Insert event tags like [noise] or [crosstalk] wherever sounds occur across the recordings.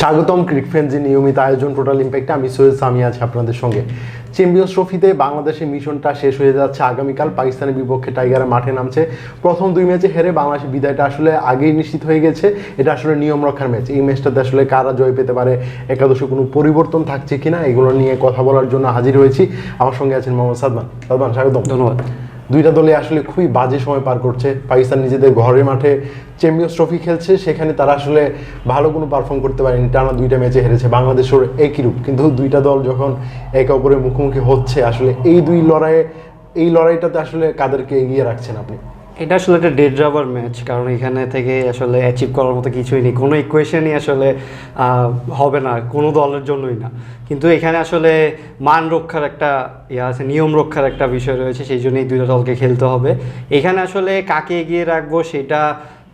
স্বাগতম ক্রিক ফ্রেন্ডজি নিয়মিত আয়োজন টোটাল ইম্প্যাক্টে আমি সৈয়দ সামি আছি আপনাদের সঙ্গে। চ্যাম্পিয়ন্স ট্রফিতে বাংলাদেশের মিশনটা শেষ হয়ে যাচ্ছে। আগামীকাল পাকিস্তানের বিপক্ষে টাইগারের মাঠে নামছে। প্রথম দুই ম্যাচে হেরে বাংলাদেশের বিদায়টা আসলে আগেই নিশ্চিত হয়ে গেছে। এটা আসলে নিয়ম রক্ষার ম্যাচ। এই ম্যাচটাতে আসলে কারা জয় পেতে পারে, একাদশে কোনো পরিবর্তন থাকছে কিনা, এগুলো নিয়ে কথা বলার জন্য হাজির হয়েছি। আমার সঙ্গে আছেন মোহাম্মদ সাদমান। সাদমান, স্বাগতম। ধন্যবাদ। দুইটা দলে আসলে খুবই বাজে সময় পার করছে। পাকিস্তান নিজেদের ঘরের মাঠে চ্যাম্পিয়ন্স ট্রফি খেলছে, সেখানে তারা আসলে ভালো কোনো পারফর্ম করতে পারেনি। টানা দুইটা ম্যাচে হেরেছে বাংলাদেশের একই রূপ। কিন্তু দুইটা দল যখন একে অপরের মুখোমুখি হচ্ছে, আসলে এই দুই লড়াইয়ে, এই লড়াইটাতে আসলে কাদেরকে এগিয়ে রাখছেন আপনি? এটা আসলে একটা ডেড ড্রাইভার ম্যাচ কারণ এখানে থেকে আসলে অ্যাচিভ করার মতো কিছুই নেই। কোনো ইকুয়েশনই আসলে হবে না, কোনো দলের জন্যই না। কিন্তু এখানে আসলে মান রক্ষার একটা ইয়ে আছে, নিয়ম রক্ষার একটা বিষয় রয়েছে, সেই জন্যই দুইটা দলকে খেলতে হবে। এখানে আসলে কাকে এগিয়ে রাখব সেটা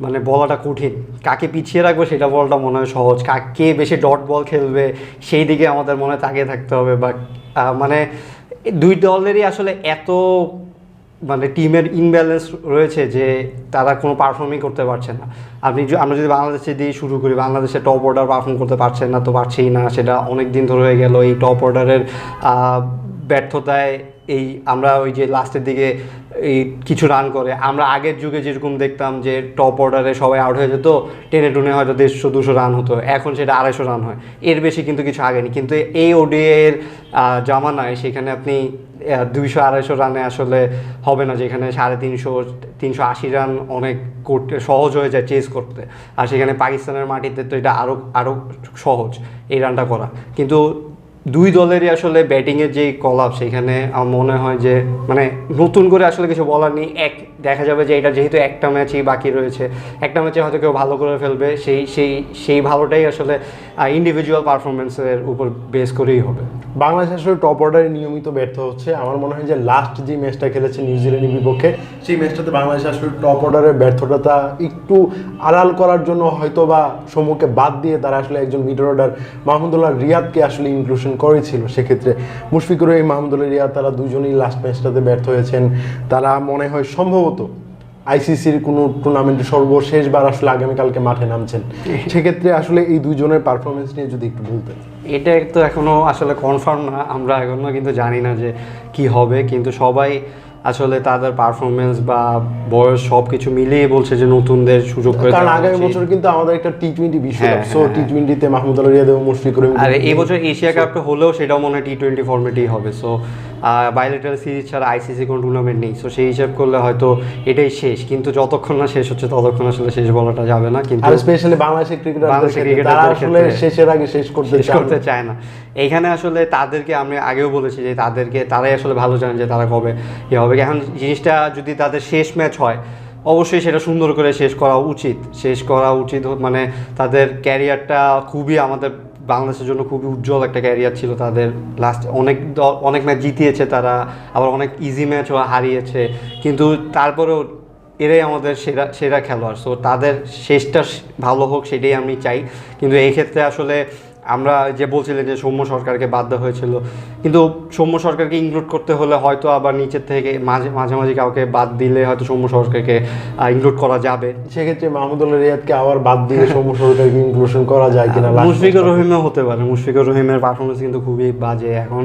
মানে বলাটা কঠিন। কাকে পিছিয়ে রাখব সেটা বলাটা মনে হয় সহজ। কাকে বেশি ডট বল খেলবে সেই দিকে আমাদের মনে হয় তাকিয়ে থাকতে হবে। বা মানে দুই দলেরই আসলে এত মানে টিমের ইনব্যালেন্স রয়েছে যে তারা কোনো পারফর্মই করতে পারছে না। আপনি আমরা যদি বাংলাদেশে দিয়ে শুরু করি, বাংলাদেশে টপ অর্ডার পারফর্ম করতে পারছেন না, তো পারছেই না। সেটা অনেক দিন ধরে হয়ে গেল। এই টপ অর্ডারের ব্যর্থতায় এই আমরা ওই যে লাস্টের দিকে এই কিছু রান করে, আমরা আগের যুগে যেরকম দেখতাম যে টপ অর্ডারে সবাই আউট হয়ে যেত, টেনে টুনে হয়তো দেড়শো, দুশো রান হতো, এখন সেটা আড়াইশো রান হয়। এর বেশি কিন্তু কিছু আগেনি কিন্তু এই ওডিএর জামানায় সেখানে আপনি দুইশো, আড়াইশো রানে আসলে হবে না, যেখানে সাড়ে তিনশো তিনশো আশি রান অনেক করতে সহজ হয়ে যায় চেস করতে। আর সেখানে পাকিস্তানের মাটিতে তো এটা আরও আরও সহজ এই রানটা করা। কিন্তু দুই দলেরই আসলে ব্যাটিংয়ের যেই কলাপ সেখানে আমার মনে হয় যে মানে নতুন করে আসলে কিছু বলার নেই। এক দেখা যাবে যে এটা যেহেতু একটা ম্যাচই বাকি রয়েছে। একটা ম্যাচে হয়তো কেউ ভালো করে ফেলবে, সেই সেই সেই ভালোটাই আসলে ইন্ডিভিজুয়াল পারফরমেন্সের উপর বেস করেই হবে। বাংলাদেশ আসলে টপ অর্ডারে নিয়মিত ব্যর্থ হচ্ছে। আমার মনে হয় যে লাস্ট যে ম্যাচটা খেলেছে নিউজিল্যান্ডের বিপক্ষে, সেই ম্যাচটাতে বাংলাদেশ আসলে টপ অর্ডারের ব্যর্থতা একটু আড়াল করার জন্য হয়তো বা সম্মুখে বাদ দিয়ে তারা আসলে একজন মিডল অর্ডার মাহমুদুল্লাহ রিয়াদকে আসলে ইনক্লুশন করেছিল। সেক্ষেত্রে মুশফিকুর রহিম, মাহমুদুল্লাহ রিয়াদ, তারা দুজনেই লাস্ট ম্যাচটাতে ব্যর্থ হয়েছেন। তারা মনে হয় সম্ভবত আইসিসির কোনো টুর্নামেন্টে সর্বশেষবার আসলে আগামীকালকে মাঠে নামছেন। [laughs] সেক্ষেত্রে আসলে এই দুজনের পারফরমেন্স নিয়ে যদি একটু বলতেন। এটা তো এখনও আসলে কনফার্ম না আমরা এখনও কিন্তু জানি না যে কি হবে কিন্তু সবাই আসলে তাদের পারফরমেন্স বা বয়স সব কিছু মিলিয়ে বলছে যে নতুনদের সুযোগ করে কারণ আগামী বছর কিন্তু আমাদের একটা টি টোয়েন্টি বিশ্বকাপ সো টি টোয়েন্টিতে মাহমুদ আল রিয়াদ এবং মুশফিকুর রহিম আর এই বছর এশিয়া কাপটা হলেও সেটাও মনে হয় টি টোয়েন্টি ফর্মেটেই হবে সো বাইলেটারাল সিরিজ ছাড়া আইসিসি কোনো টুর্নামেন্ট নেই। সো সেই হিসাব করলে হয়তো এটাই শেষ। কিন্তু যতক্ষণ না শেষ হচ্ছে ততক্ষণ আসলে শেষ বলাটা যাবে না। কিন্তু আর স্পেশালি বাংলাদেশের বাংলাদেশের ক্রিকেটার আসলে শেষের আগে শেষ করতে শেষ করতে চায় না। এইখানে আসলে তাদেরকে আমি আগেও বলেছি যে তাদেরকে তারাই আসলে ভালো জানেন যে তারা কবে ইয়ে হবে। এখন জিনিসটা যদি তাদের শেষ ম্যাচ হয় অবশ্যই সেটা সুন্দর করে শেষ করা উচিত। শেষ করা উচিত মানে তাদের ক্যারিয়ারটা খুবই আমাদের বাংলাদেশের জন্য খুবই উজ্জ্বল একটা ক্যারিয়ার ছিল তাদের। লাস্ট অনেক অনেক ম্যাচ জিতিয়েছে তারা, আবার অনেক ইজি ম্যাচও হারিয়েছে। কিন্তু তারপরেও এরাই আমাদের সেরা সেরা খেলোয়াড়। সো তাদের শেষটা ভালো হোক সেটাই আমি চাই। কিন্তু এই ক্ষেত্রে আসলে আমরা যে বলছিলেন যে সৌম্য সরকারকে বাদ দেওয়া হয়েছিল কিন্তু সৌম্য সরকারকে ইনক্লুড করতে হলে হয়তো আবার নিচের থেকে মাঝে মাঝে মাঝে কাউকে বাদ দিলে হয়তো সৌম্য সরকারকে ইনক্লুড করা যাবে। সেক্ষেত্রে মাহমুদুল রিয়াদকে আবার বাদ দিয়ে সৌম্য [laughs] সরকারকে ইনক্লুশন করা যায় কিনা মুশফিকুর রহিমও হতে পারে। মুশফিকুর রহিমের পারফরমেন্স কিন্তু খুবই বাজে। এখন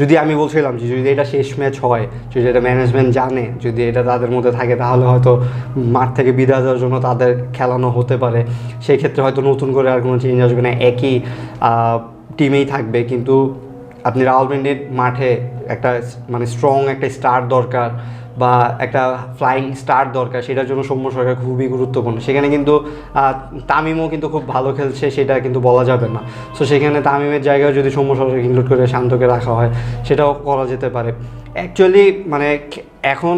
যদি আমি বলছিলাম যে যদি এটা শেষ ম্যাচ হয় যদি এটা ম্যানেজমেন্ট জানে যদি এটা তাদের মধ্যে থাকে তাহলে হয়তো মাঠ থেকে বিদায় দেওয়ার জন্য তাদের খেলানো হতে পারে। সেই ক্ষেত্রে হয়তো নতুন করে আর কোনো চেঞ্জ আসবে না। একই টিমেই থাকবে, কিন্তু আপনি রাওয়ালপিন্ডির মাঠে একটা মানে স্ট্রং একটা স্টার দরকার বা একটা ফ্লাইং স্টার দরকার, সেটার জন্য সৌম্য সরকার খুবই গুরুত্বপূর্ণ। সেখানে কিন্তু তামিমও কিন্তু খুব ভালো খেলছে, সেটা কিন্তু বলা যাবে না। সো সেখানে তামিমের জায়গায় যদি সৌম্য সরকার ইনক্লুড করে শান্তকে রাখা হয়, সেটাও করা যেতে পারে। অ্যাকচুয়ালি মানে এখন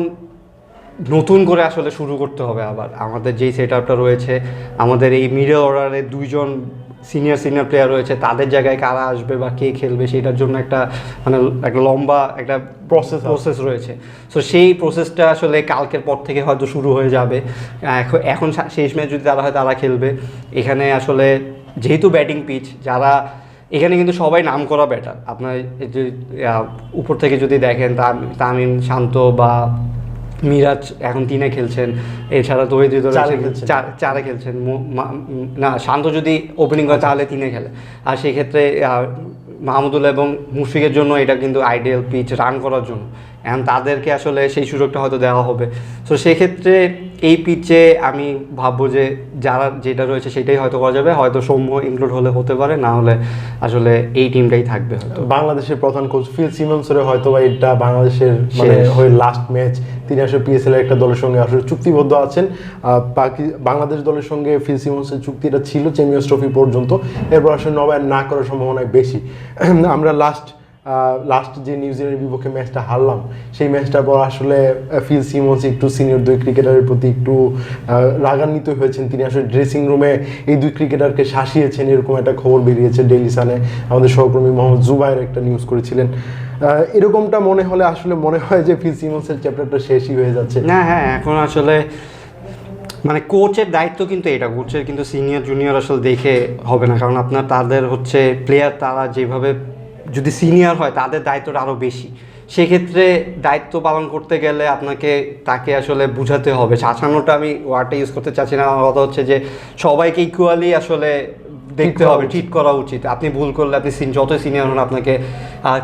নতুন করে আসলে শুরু করতে হবে আবার। আমাদের যেই সেট আপটা রয়েছে, আমাদের এই মিডল অর্ডারে দুইজন সিনিয়র সিনিয়র প্লেয়ার রয়েছে তাদের জায়গায় কারা আসবে বা কে খেলবে সেটার জন্য একটা মানে একটা লম্বা একটা প্রসেস প্রসেস রয়েছে। সো সেই প্রসেসটা আসলে কালকের পর থেকে হয়তো শুরু হয়ে যাবে। এখন শেষ ম্যাচ যদি তারা হয় তারা খেলবে। এখানে আসলে যেহেতু ব্যাটিং পিচ যারা এখানে কিন্তু সবাই নাম করা ব্যাটার আপনার উপর থেকে যদি দেখেন তাম- তামিম শান্ত বা মিরাজ এখন তিনে খেলছেন এছাড়া তহিদ হৃদয় চারে খেলছেন। না শান্ত যদি ওপেনিং করে তাহলে তিনে খেলে। আর সেই ক্ষেত্রে মাহমুদুল্লাহ এবং মুশফিকের জন্য এটা কিন্তু আইডিয়াল পিচ রান করার জন্য। এখন তাদেরকে আসলে সেই সুযোগটা হয়তো দেওয়া হবে। তো সেক্ষেত্রে এই পিচে আমি ভাববো যে যারা যেটা রয়েছে সেটাই হয়তো করা যাবে। হয়তো সৌম্য ইনক্লুড হলে হতে পারে না হলে আসলে এই টিমটাই থাকবে হয়তো। বাংলাদেশের প্রধান কোচ ফিল সিমন্সের হয়তো বা এটা বাংলাদেশের মানে। হয়ে লাস্ট ম্যাচ তিনি আসলে পিএসএল একটা দলের সঙ্গে আসলে চুক্তিবদ্ধ আছেন। বাকি বাংলাদেশ দলের সঙ্গে ফিল সিমন্সের চুক্তিটা ছিল চ্যাম্পিয়ন্স ট্রফি পর্যন্ত। এরপর আসলে নবায়ন না করার সম্ভাবনা বেশি। [clears throat] আমরা লাস্ট লাস্ট যে নিউজিল্যান্ডের বিপক্ষে ম্যাচটা হারলাম, সেই ম্যাচটার পর আসলে ফিল সিমন্স একটু সিনিয়র দুই ক্রিকেটারের প্রতি একটু রাগান্বিত হয়েছেন। তিনি আসলে ড্রেসিং রুমে এই দুই ক্রিকেটারকে শাসিয়েছেন, এরকম একটা খবর বেরিয়েছে ডেইলি সানে আমাদের সহকর্মী মোহাম্মদ জুবাইর একটা নিউজ করেছিলেন। এরকমটা মনে হলে আসলে মনে হয় যে ফিল সিমন্সের চ্যাপ্টারটা শেষই হয়ে যাচ্ছে। না হ্যাঁ এখন আসলে মানে কোচের দায়িত্ব কিন্তু এটা। কোচের কিন্তু সিনিয়র জুনিয়র আসলে দেখে হবে না। কারণ আপনার তাদের হচ্ছে প্লেয়ার তারা যেভাবে যদি সিনিয়র হয় তাদের দায়িত্বটা আরও বেশি। সেক্ষেত্রে দায়িত্ব পালন করতে গেলে আপনাকে তাকে আসলে বুঝাতে হবে। শাসানোটা আমি ওয়ার্ডটা ইউজ করতে চাচ্ছি না। আমার কথা হচ্ছে যে সবাইকে ইকুয়ালি আসলে দেখতে হবে। ট্রিট করা উচিত। আপনি ভুল করলে আপনি সিন- যতই সিনিয়র হন আপনাকে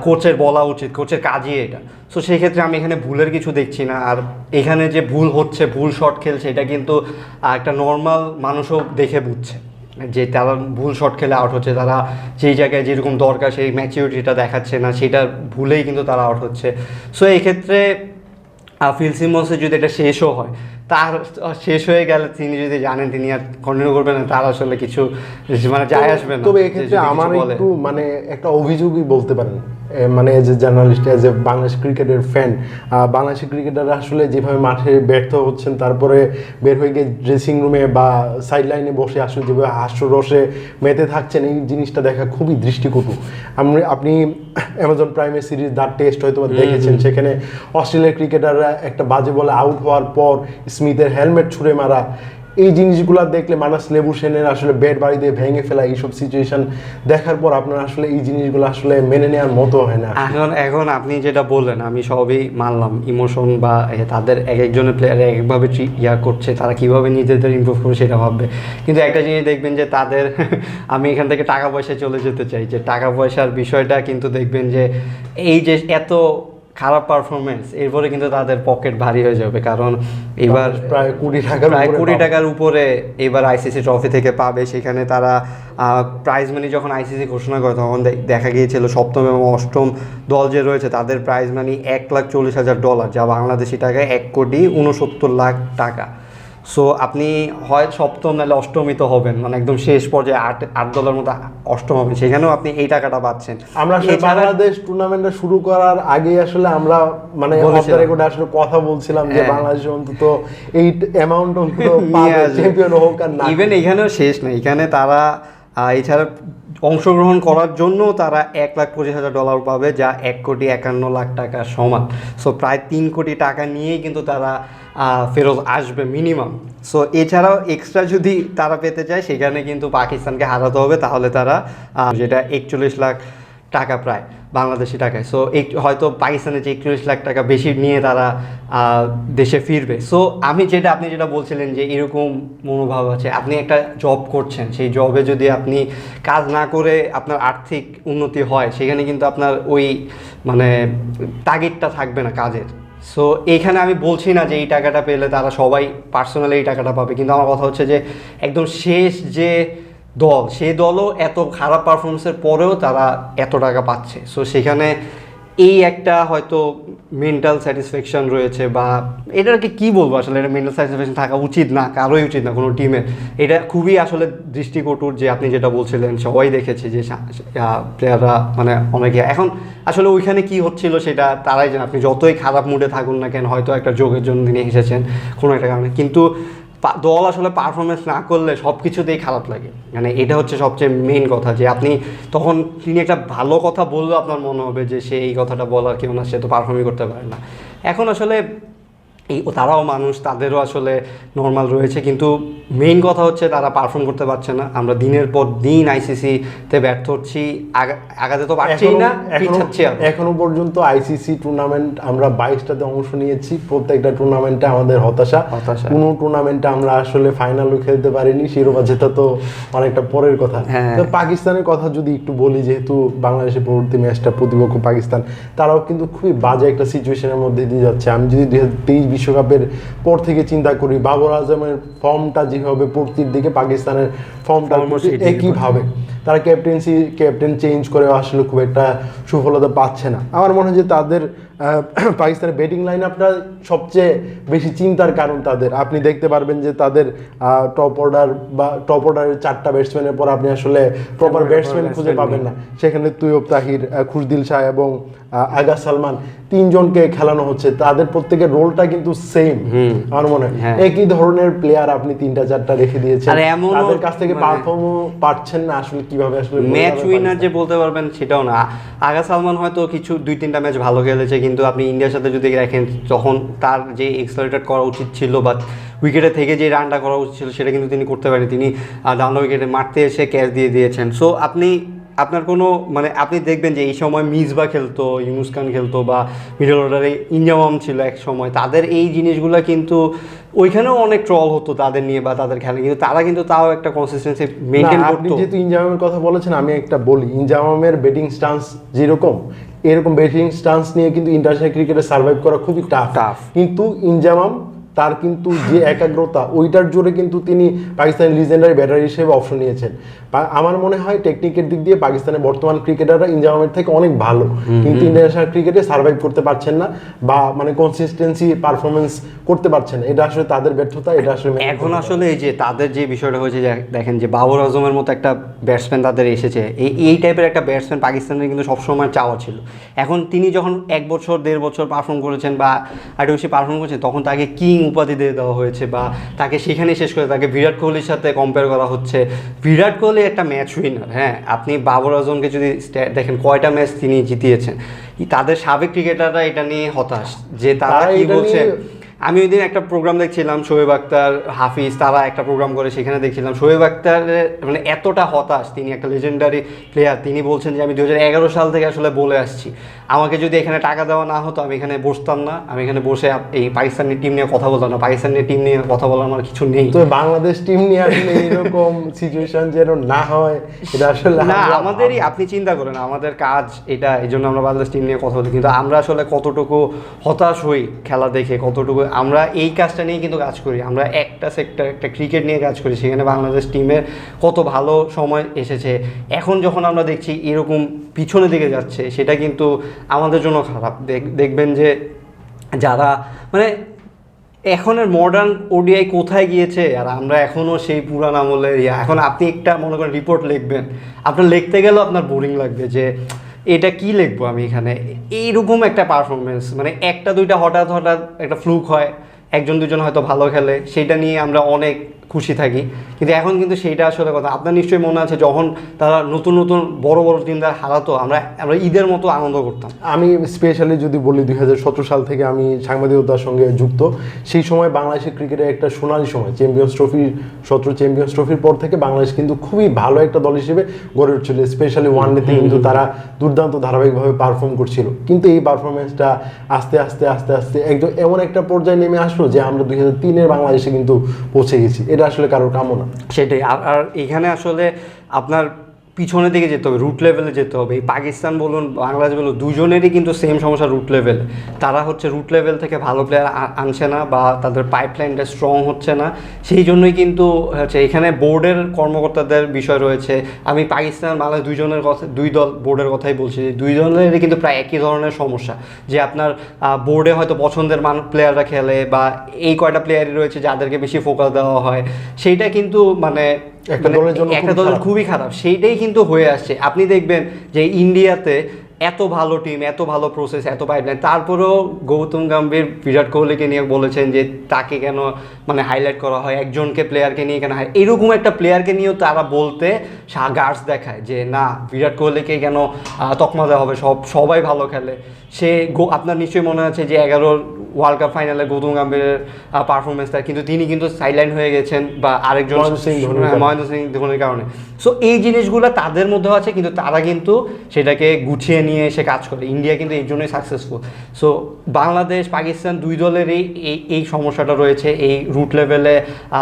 কোচের বলা উচিত। কোচের কাজই এটা। সো সেই ক্ষেত্রে আমি এখানে ভুলের কিছু দেখছি না। আর এখানে যে ভুল হচ্ছে ভুল শট খেলছে এটা কিন্তু একটা নর্মাল মানুষও দেখে বুঝছে। যে তারা ভুল শট খেলে আউট হচ্ছে তারা যেই জায়গায় যেরকম দরকার সেই ম্যাচিউরিটিটা দেখাচ্ছে না সেটা ভুলেই কিন্তু তারা আউট হচ্ছে। সো এই ক্ষেত্রে ফিল সিমন্সের যদি এটা শেষও হয় তার শেষ হয়ে গেলে তিনি যদি জানেন তিনি আর কন্টিনিউ করবেন না তার আসলে কিছু মানে যায় আসবে না। তবে এক্ষেত্রে আমার। একটু মানে একটা অভিযোগই বলতে পারেন। মানে as a journalist as a Bangladesh ক্রিকেটের ফ্যান বাংলাদেশের ক্রিকেটাররা আসলে যেভাবে মাঠে ব্যর্থ হচ্ছেন তারপরে বের হয়ে গিয়ে ড্রেসিং রুমে বা সাইড লাইনে বসে আসলে যেভাবে হাস্যরসে মেতে থাকছেন এই জিনিসটা দেখা খুবই দৃষ্টিকটু। আপনি আপনি অ্যামাজন প্রাইমের সিরিজ দ্য টেস্ট হয়তো বা দেখেছেন সেখানে অস্ট্রেলিয়ার ক্রিকেটাররা একটা বাজে বলে আউট হওয়ার পর স্মিথের হেলমেট ছুঁড়ে মারা এই জিনিসগুলো দেখলে মানাস লেবু সেনের আসলে বেড বাড়ি দিয়ে ভেঙে ফেলা এইসব সিচুয়েশন দেখার পর আপনার আসলে এই জিনিসগুলো আসলে মেনে নেওয়ার মতো হয় না এখন এখন আপনি যেটা বললেন, আমি সবই মানলাম। ইমোশন বা তাদের এক একজনের প্লেয়ার একভাবে ইয়া করছে, তারা কীভাবে নিজেদের ইম্প্রুভ করবে সেটা ভাববে। কিন্তু একটা জিনিস দেখবেন যে তাদের, [laughs] আমি এখান থেকে টাকা পয়সায় চলে যেতে চাই। যে টাকা পয়সার বিষয়টা কিন্তু দেখবেন যে এই যে এত খারাপ পারফরমেন্স এরপরে কিন্তু তাদের পকেট ভারী হয়ে যাবে। কারণ এবার প্রায় কুড়ি টাকা প্রায় কুড়ি টাকার উপরে এবার আইসিসি ট্রফি থেকে পাবে। সেখানে তারা প্রাইজ মানি যখন আইসিসি ঘোষণা করে তখন দেখা গিয়েছিল সপ্তম এবং অষ্টম দল যে রয়েছে তাদের প্রাইজ মানি এক লাখ চল্লিশ হাজার ডলার যা বাংলাদেশি টাকায় এক কোটি উনসত্তর লাখ টাকা। সো আপনি হয় সপ্তম নাহলে অষ্টমই তো হবেন মানে একদম শেষ পর্যায়ে আট আট দলের মতো অষ্টম হবেন সেখানেও আপনি এই টাকাটা পাচ্ছেন। আমরা বাংলাদেশ টুর্নামেন্টটা শুরু করার আগে আসলে আমরা মানে রেকর্ডে আসলে কথা বলছিলাম যে হ্যাঁ। বাংলাদেশ অন্তত এই অ্যামাউন্ট অন্তত চ্যাম্পিয়ন হোক আর না ইভেন এখানেও শেষ না এখানে তারা এছাড়া অংশগ্রহণ করার জন্য তারা এক লাখ পঁচিশ হাজার ডলার পাবে যা এক কোটি একান্ন লাখ টাকার সমান। সো প্রায় তিন কোটি টাকা নিয়েই কিন্তু তারা ফেরত আসবে মিনিমাম সো এছাড়াও এক্সট্রা যদি তারা পেতে চায়, সেখানে কিন্তু পাকিস্তানকে হারাতে হবে, তাহলে তারা যেটা একচল্লিশ লাখ টাকা প্রায়, বাংলাদেশি টাকায়। সো এক, হয়তো পাকিস্তানের যে একচল্লিশ লাখ টাকা বেশি নিয়ে তারা দেশে ফিরবে। সো আমি যেটা, আপনি যেটা বলছিলেন যে এরকম মনোভাব আছে, আপনি একটা জব করছেন, সেই জবে যদি আপনি কাজ না করে আপনার আর্থিক উন্নতি হয়, সেখানে কিন্তু আপনার ওই মানে তাগিদটা থাকবে না কাজের। সো এখানে আমি বলছি না যে এই টাকাটা পেলে তারা সবাই পার্সোনালি এই টাকাটা পাবে, কিন্তু আমার কথা হচ্ছে যে একদম শেষ যে দল, সে দলও এত খারাপ পারফরমেন্সের পরেও তারা এত টাকা পাচ্ছে। সো সেখানে এই একটা হয়তো মেন্টাল স্যাটিসফ্যাকশন রয়েছে বা এটাকে কি বলব আসলে? এটা মেন্টাল স্যাটিসফ্যাকশন থাকা উচিত না, কারোই উচিত না কোনো টিমের এটা খুবই আসলে দৃষ্টিকটুর যে আপনি যেটা বলছিলেন, সবাই দেখেছে যে প্লেয়াররা মানে অনেকে। এখন আসলে ওইখানে কি হচ্ছিল সেটা তারাই জানে। আপনি যতই খারাপ মুডে থাকুন না কেন, হয়তো একটা যোগের জন্য তিনি এসেছেন কোনো একটা কারণে। কিন্তু দল আসলে পারফরমেন্স না করলে সব কিছুতেই খারাপ লাগে। মানে এটা হচ্ছে সবচেয়ে মেন কথা যে আপনি তখন তিনি একটা ভালো কথা বললেও আপনার মনে হবে যে সে এই কথাটা বলার কেউ না, সে তো পারফর্মই করতে পারে না। এখন আসলে এই তারাও মানুষ তাদেরও আসলে নর্মাল রয়েছে। কিন্তু মেইন কথা হচ্ছে তারা পারফর্ম করতে পারছে না। আমরা দিনের পর দিন আইসিসিতে ব্যর্থ হচ্ছি। আগাতে তো পারছি না পিছাচ্ছি। এখনও পর্যন্ত আইসিসি টুর্নামেন্ট আমরা বাইশটাতে অংশ নিয়েছি। প্রত্যেকটা টুর্নামেন্টে আমাদের হতাশা। হতাশা। কোনো টুর্নামেন্টে আমরা আসলে ফাইনালও খেলতে পারিনি। শিরোপা জেতা তো অনেকটা পরের কথা। হ্যাঁ। তো পাকিস্তানের কথা যদি একটু বলি যেহেতু বাংলাদেশের পরবর্তী ম্যাচটা প্রতিপক্ষ পাকিস্তান তারাও কিন্তু খুবই বাজে একটা সিচুয়েশনের মধ্যে দিয়ে যাচ্ছে। আমি যদি দুই হাজার তেইশ বিশ্বকাপের পর থেকে চিন্তা করি। বাবর আজমের ফর্মটা যেভাবে পূর্তির দিকে পাকিস্তানের ফর্মটা একইভাবে তারা ক্যাপ্টেন্সি ক্যাপ্টেন চেঞ্জ করে আসলে খুব একটা সুফলতা পাচ্ছে না। আমার মনে হয় যে তাদের [clears throat] পাকিস্তানের ব্যাটিং লাইন আপনার সবচেয়ে বেশি চিন্তার কারণ তাদের। আপনি দেখতে পারবেন যে তাদের টপ অর্ডার বা টপ অর্ডারের চারটা ব্যাটসম্যানের পর আপনি আসলে প্রপার ব্যাটসম্যান খুঁজে পাবেন না। সেখানে তুইব তাহির খুশদিল শাহ এবং আগা সালমান তিনজনকে খেলানো হচ্ছে। তাদের প্রত্যেকের রোলটা কিন্তু সেম আমার মনে হয়। হ্যাঁ। একই ধরনের প্লেয়ার আপনি তিনটা চারটা রেখে দিয়েছেন। তাদের কাছ থেকে মানে- পারফর্মও পাচ্ছেন না আসলে কীভাবে আসলে ম্যাচ উইনার যে বলতে পারবেন সেটাও না। আগা সালমান হয়তো কিছু দুই তিনটা ম্যাচ ভালো খেলেছে কিন্তু আপনি ইন্ডিয়ার সাথে যদি দেখেন তখন তার যে এক্সেলারেটেড করা উচিত ছিল বা উইকেটে থেকে যে রানটা করা উচিত ছিল সেটা কিন্তু তিনি করতে পারেন তিনি ডাউন উইকেটে মারতে এসে ক্যাচ দিয়ে দিয়েছেন। সো আপনি আপনার কোনো মানে আপনি দেখবেন যে এই সময় মিসবা খেলতো ইউনুস খান খেলতো বা মিডল অর্ডারে ইঞ্জামাম ছিল এক সময় তাদের এই জিনিসগুলো কিন্তু ওইখানেও অনেক ট্রল হতো তাদের নিয়ে বা তাদের খেলা কিন্তু তারা কিন্তু তাও একটা কনসিস্টেন্সি মেনটেন আপনি করতো যেহেতু ইনজামামের কথা বলেছেন আমি একটা বলি ইনজামামের ব্যাটিং স্টান্স যেরকম এরকম ব্যাটিং স্টান্স নিয়ে কিন্তু ইন্টারন্যাশনাল ক্রিকেটে সার্ভাইভ করা খুবই টাফ Tough। কিন্তু ইনজামাম তার কিন্তু যে একাগ্রতা ওইটার জোরে কিন্তু তিনি পাকিস্তানের লিজেন্ডারি ব্যাটার হিসেবে অপশন নিয়েছেন। আমার মনে হয় টেকনিকের দিক দিয়ে পাকিস্তানের বর্তমান ক্রিকেটাররা ইনজামামের থেকে অনেক ভালো। কিন্তু ইন্টারন্যাশনাল ক্রিকেটে সার্ভাইভ করতে পারছেন না বা মানে কনসিস্টেন্সি পারফরমেন্স করতে পারছেন না। এটা আসলে তাদের ব্যর্থতা এটা আসলে এখন আসলে এই যে তাদের যে বিষয়টা হয়েছে যে দেখেন যে বাবর আজমের মতো একটা ব্যাটসম্যান তাদের এসেছে এই এই টাইপের একটা ব্যাটসম্যান পাকিস্তানের কিন্তু সবসময় চাওয়া ছিল। এখন তিনি যখন এক বছর দেড় বছর পারফর্ম করেছেন বা আরও বেশি পারফর্ম করেছেন তখন তাকে কিং উপাধি দিয়ে দেওয়া হয়েছে বা তাকে সেখানে শেষ করে তাকে বিরাট কোহলির সাথে কম্পেয়ার করা হচ্ছে। বিরাট কোহলি একটা ম্যাচ উইনার হ্যাঁ? আপনি বাবর আজমকে যদি দেখেন কয়টা ম্যাচ তিনি জিতিয়েছেন। তাদের সাবেক ক্রিকেটাররা এটা নিয়ে হতাশ। যে তারা কি বলছে? আমি ওই দিন একটা প্রোগ্রাম দেখছিলাম শোয়েব আক্তার হাফিজ তারা একটা প্রোগ্রাম করে সেখানে দেখছিলাম। শোয়েব আক্তারের মানে এতটা হতাশ তিনি একটা লেজেন্ডারি প্লেয়ার তিনি বলছেন যে আমি দু হাজার এগারো সাল থেকে আসলে বলে আসছি। আমাকে যদি এখানে টাকা দেওয়া না হতো আমি এখানে বসতাম না। আমি এখানে বসে এই পাকিস্তানের টিম নিয়ে কথা বলতাম না। পাকিস্তানের টিম নিয়ে কথা বলার আমার কিছু নেই। তো বাংলাদেশ টিম নিয়ে আসলে এরকম সিচুয়েশন যেন না হয় এটা আসলে না আমাদেরই আপনি চিন্তা করেন আমাদের কাজ এটা এই জন্য আমরা বাংলাদেশ টিম নিয়ে কথা বলি। কিন্তু আমরা আসলে কতটুকু হতাশ হই খেলা দেখে কতটুকু আমরা এই কাজটা নিয়ে কিন্তু কাজ করি। আমরা একটা সেক্টর একটা ক্রিকেট নিয়ে কাজ করি, সেখানে বাংলাদেশ টিমের কত ভালো সময় এসেছে। এখন যখন আমরা দেখছি এরকম পিছনের দিকে যাচ্ছে, সেটা কিন্তু আমাদের জন্য খারাপ। দেখ- দেখবেন যে যারা মানে এখনের মডার্ন ওডিআই কোথায় গিয়েছে? আর আমরা এখনও সেই পুরান আমলের ইয়া। এখন আপনি একটা মনে করেন রিপোর্ট লিখবেন। আপনার লিখতে গেলেও আপনার বোরিং লাগবে যে এটা কি লিখব আমি এখানে? এইরকম একটা পারফরমেন্স মানে একটা দুইটা হঠাৎ হঠাৎ একটা ফ্লুক হয়, একজন দুজন হয়তো ভালো খেলে সেটা নিয়ে আমরা অনেক খুশি থাকি। কিন্তু এখন কিন্তু সেইটা আসলে কথা। আপনার নিশ্চয়ই মনে আছে যখন তারা নতুন নতুন বড় বড় টিমদের হারাতো আমরা আমরা ঈদের মতো আনন্দ করতাম। আমি স্পেশালি যদি বলি দুই হাজার সতেরো সাল থেকে আমি সাংবাদিকতার সঙ্গে যুক্ত সেই সময় বাংলাদেশের ক্রিকেটের একটা সোনালি সময়। চ্যাম্পিয়ন্স ট্রফির সতেরো চ্যাম্পিয়ন্স ট্রফির পর থেকে বাংলাদেশ কিন্তু খুবই ভালো একটা দল হিসেবে গড়ে উঠছিল। স্পেশালি ওয়ান ডেতে কিন্তু তারা দুর্দান্ত ধারাবাহিকভাবে পারফর্ম করছিল। কিন্তু এই পারফরমেন্সটা আস্তে আস্তে আস্তে আস্তে একদম এমন একটা পর্যায়ে নেমে আসলো যে আমরা দুই হাজার তিনের বাংলাদেশে কিন্তু পৌঁছে গেছি। এটা আসলে কারোর কামনা সেটাই। আর এখানে আসলে আপনার পিছনের দিকে যেতে হবে রুট লেভেলে যেতে হবে। এই পাকিস্তান বলুন, বাংলাদেশ বলুন, দুজনেরই কিন্তু সেম সমস্যা রুট লেভেল তারা হচ্ছে রুট লেভেল থেকে ভালো প্লেয়ার আনছে না বা তাদের পাইপলাইনটা স্ট্রং হচ্ছে না। সেই জন্যই কিন্তু হচ্ছে এখানে বোর্ডের কর্মকর্তাদের বিষয় রয়েছে। আমি পাকিস্তান, বাংলাদেশ দুইজনের কথা, দুই দল বোর্ডের কথাই বলছি। দুই দলেরই কিন্তু প্রায় একই ধরনের সমস্যা। যে আপনার বোর্ডে হয়তো পছন্দের মান প্লেয়াররা খেলে বা এই কয়টা প্লেয়ারই রয়েছে যাদেরকে বেশি ফোকাস দেওয়া হয়। সেইটা কিন্তু মানে একটা মানে দলের জন্য একটা খুবই দলের খারাপ। খুবই খারাপ। সেইটাই কিন্তু হয়ে আসছে। আপনি দেখবেন যে ইন্ডিয়াতে এত ভালো টিম এত ভালো প্রসেস এত পাইপলাইন তারপরেও গৌতম গম্ভীর বিরাট কোহলিকে নিয়ে বলেছেন যে তাকে কেন মানে হাইলাইট করা হয় একজনকে প্লেয়ারকে নিয়ে কেন এরকম একটা প্লেয়ারকে নিয়েও তারা বলতে গার্ডস দেখায় যে না বিরাট কোহলিকে কেন তকমা দেওয়া হবে সব সবাই ভালো খেলে। সে আপনার নিশ্চয়ই মনে আছে যে এগারোর ওয়ার্ল্ড কাপ ফাইনালে গৌতম গাম্ভীরের পারফরমেন্সটা কিন্তু তিনি কিন্তু সাইডলাইন হয়ে গেছেন বা আরেকজন মহেন্দ্র সিং ধোনির হ্যাঁ, কারণে। সিং এই জিনিসগুলো তাদের মধ্যেও আছে কিন্তু তারা কিন্তু সেটাকে গুছিয়ে নিয়ে এসে কাজ করে। ইন্ডিয়া কিন্তু এই জন্যই সাকসেসফুল সো বাংলাদেশ পাকিস্তান দুই দলেরই এই এই সমস্যাটা রয়েছে। এই রুট লেভেলে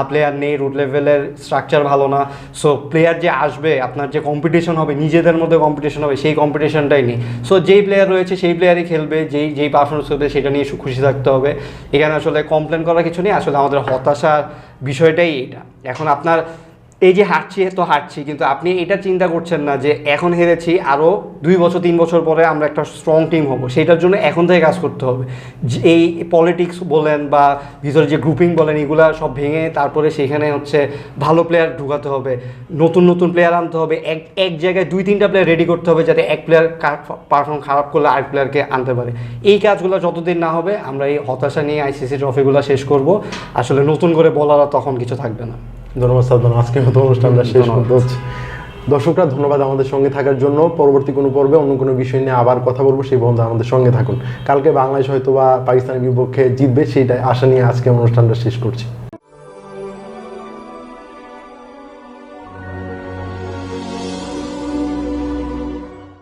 প্লেয়ার নেই রুট লেভেলের স্ট্রাকচার ভালো না। সো প্লেয়ার যে আসবে আপনার যে কম্পিটিশন হবে নিজেদের মধ্যে কম্পিটিশন হবে সেই কম্পিটিশনটাই নেই। সো যেই প্লেয়ার রয়েছে সেই প্লেয়ারই খেলবে যেই যেই পারফরমেন্স করবে সেটা নিয়ে খুশি থাকতে হবে। এখানে আসলে কমপ্লেন করার কিছু নেই। আসলে আমাদের হতাশার বিষয়টাই এটা এখন আপনার এই যে হারছি তো হারছি কিন্তু আপনি এটা চিন্তা করছেন না যে এখন হেরেছি আরও দুই বছর, তিন বছর পরে আমরা একটা স্ট্রং টিম হব। সেটার জন্য এখন থেকে কাজ করতে হবে। এই পলিটিক্স বলেন বা ভিতরে যে গ্রুপিং বলেন, এগুলো সব ভেঙে তারপরে সেখানে হচ্ছে ভালো প্লেয়ার ঢুকাতে হবে, নতুন নতুন প্লেয়ার আনতে হবে, এক এক জায়গায় দুই, তিনটা প্লেয়ার রেডি করতে হবে যাতে এক প্লেয়ার পারফর্ম খারাপ করলে আরেক প্লেয়ারকে আনতে পারে। এই কাজগুলো যতদিন না হবে, আমরা এই হতাশা নিয়ে আইসিসি ট্রফিগুলো শেষ করব। আসলে নতুন করে বলার তখন কিছু থাকবে না। ধন্যবাদ আজকের মতো অনুষ্ঠানটা শেষ। করতে হচ্ছে। দর্শকরা ধন্যবাদ আমাদের সঙ্গে থাকার জন্য। পরবর্তী কোনো পর্বে অন্য কোনো বিষয় নিয়ে আবার কথা বলব সেই বন্ধু আমাদের সঙ্গে থাকুন। কালকে বাংলাদেশ হয়তো বা পাকিস্তানের বিপক্ষে জিতবে সেইটাই আশা নিয়ে আজকে অনুষ্ঠানটা শেষ করছি।